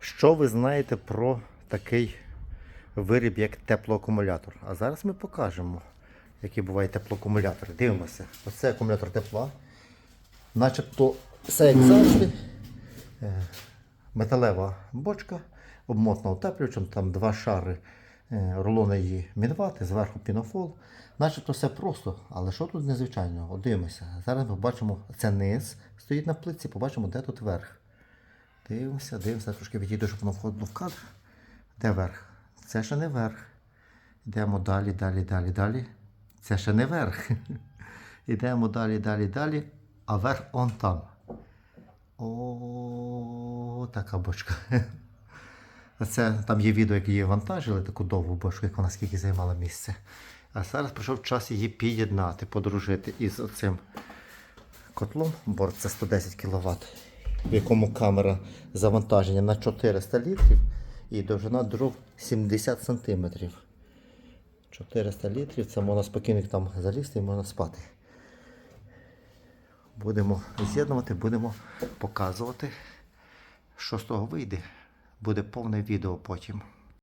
Що ви знаєте про такий виріб, як теплоакумулятор? А зараз ми покажемо, які бувають теплоакумулятори. Дивимося. Оце акумулятор тепла. Начебто все як завжди. Е, Металева бочка, обмотана утеплювачем, там два шари е, її мінвати, зверху пінофол. Начебто все просто, але що тут незвичайного? Дивимося. Зараз ми бачимо, це низ стоїть на плитці, побачимо, де тут верх. Дивимося, дивимося, трошки відійду, щоб воно входило в кадр. Де верх? Це ще не верх. Йдемо далі, далі, далі, далі. Це ще не верх. Йдемо далі, далі, далі, а верх он там. О, така бочка. Це там є відео, як її вантажили, таку довгу бочку, як вона скільки займала місце. А зараз прийшов час її під'єднати, подружити із оцим котлом. Борт це 110 кВт, в якому камера завантаження на 400 літрів і довжина дров 70 см. 400 літрів, це можна спокійно там залізти і можна спати. Будемо з'єднувати, будемо показувати, що з того вийде. Буде повне відео потім.